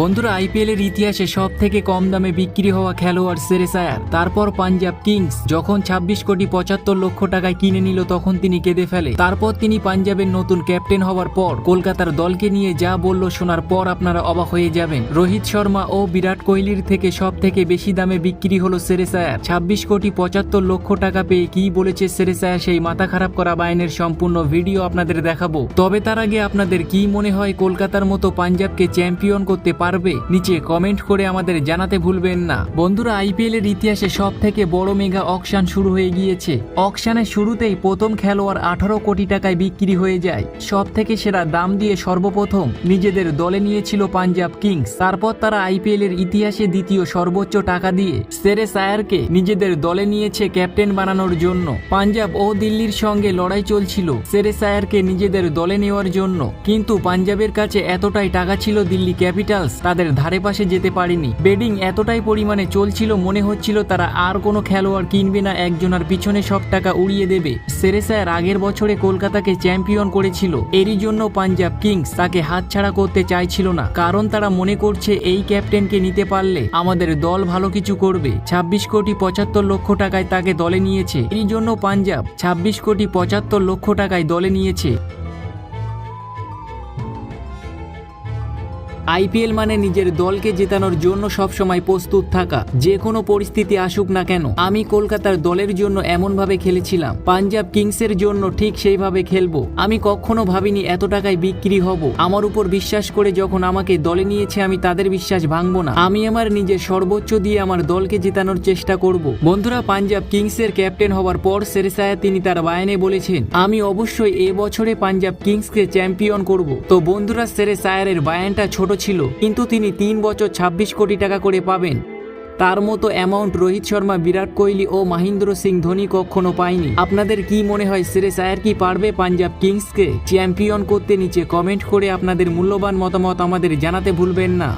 বন্ধুরা আইপিএল এর ইতিহাসে সব থেকে কম দামে বিক্রি হওয়া খেলোয়াড় সেরেসায়ার তারপর পাঞ্জাব কিংস, যখন ২৬ কোটি পঁচাত্তর লক্ষ টাকায় কিনে নিল, তখন তিনি কেঁদে ফেলে। তারপর তিনি পাঞ্জাবের নতুন ক্যাপ্টেন হওয়ার পর কলকাতার দলকে নিয়ে যা বলল শোনার পর আপনারা অবাক হয়ে যাবেন। রোহিত শর্মা ও বিরাট কোহলির থেকে সব থেকে বেশি দামে বিক্রি হলো সেরেসায়ার ২৬ কোটি পঁচাত্তর লক্ষ টাকা পেয়ে কি বলেছে সেরেসায়া সেই মাথা খারাপ করা বায়নের সম্পূর্ণ ভিডিও আপনাদের দেখাবো। তবে তার আগে আপনাদের কি মনে হয় কলকাতার মতো পাঞ্জাবকে চ্যাম্পিয়ন করতে পারবে? নিচে কমেন্ট করে আমাদের জানাতে ভুলবেন না। বন্ধুরা আইপিএল এর ইতিহাসে সব থেকে বড় মেগা অকশান শুরু হয়ে গিয়েছে। অকশানের শুরুতেই প্রথম খেলোয়াড় আঠারো কোটি টাকায় বিক্রি হয়ে যায়। সব থেকে সেরা দাম দিয়ে সর্বপ্রথম নিজেদের দলে নিয়েছিল পাঞ্জাব কিংস। তারপর তারা আইপিএল এর ইতিহাসে দ্বিতীয় সর্বোচ্চ টাকা দিয়ে সেরে সায়ারকে নিজেদের দলে নিয়েছে ক্যাপ্টেন বানানোর জন্য। পাঞ্জাব ও দিল্লির সঙ্গে লড়াই চলছিল সেরে সায়ারকে নিজেদের দলে নেওয়ার জন্য। কিন্তু পাঞ্জাবের কাছে এতটাই টাকা ছিল দিল্লি ক্যাপিটালস তাদের ধারে পাশে যেতে পারেনি। বেডিং এতটাই পরিমাণে চলছিল, মনে হচ্ছিল তারা আর কোনো খেলোয়াড় কিনবে না একজনের পিছনে সব টাকা উড়িয়ে দেবে। সেরেসায়ার আগের বছরে কলকাতাকে চ্যাম্পিয়ন করেছিল। এরই জন্য পাঞ্জাব কিংস তাকে হাতছাড়া করতে চাইছিল না, কারণ তারা মনে করছে এই ক্যাপ্টেনকে নিতে পারলে আমাদের দল ভালো কিছু করবে। ২৬ কোটি পঁচাত্তর লক্ষ টাকায় তাকে দলে নিয়েছে। এই জন্য পাঞ্জাব ২৬ কোটি পঁচাত্তর লক্ষ টাকায় দলে নিয়েছে। আইপিএল মানে নিজের দলকে জেতানোর জন্য সবসময় প্রস্তুত থাকা। যে কোনো পরিস্থিতি আসুক না কেন, আমি কলকাতার দলের জন্য এমনভাবে খেলেছিলাম। পাঞ্জাব কিংসের জন্য ঠিক সেইভাবে খেলব। আমি কখনো ভাবিনি এত টাকায় বিক্রি হব। আমার উপর বিশ্বাস করে যখন আমাকে দলে নিয়েছে, আমি তাদের বিশ্বাস ভাঙবো না। আমি আমার নিজের সর্বোচ্চ দিয়ে আমার দলকে জেতানোর চেষ্টা করব। বন্ধুরা, পাঞ্জাব কিংসের ক্যাপ্টেন হওয়ার পর সেরেসায়া তিনি তার বায়ানে বলেছেন, আমি অবশ্যই এ বছরে পাঞ্জাব কিংসকে চ্যাম্পিয়ন করব। তো বন্ধুরা সেরেসায়ারের বায়ানটা ছোট ছিল, কিন্তু তিনি তিন বছর ২৬ কোটি টাকা করে পাবেন। তার মতো অ্যামাউন্ট রোহিত শর্মা, বিরাট কোহলি ও মাহিন্দ্র সিং ধোনি কখনো পায়নি। আপনাদের কি মনে হয় সিরেস আয়ার কি পারবে পাঞ্জাব কিংসকে? চ্যাম্পিয়ন করতে নিচে কমেন্ট করে আপনাদের মূল্যবান মতামত আমাদের জানাতে ভুলবেন না।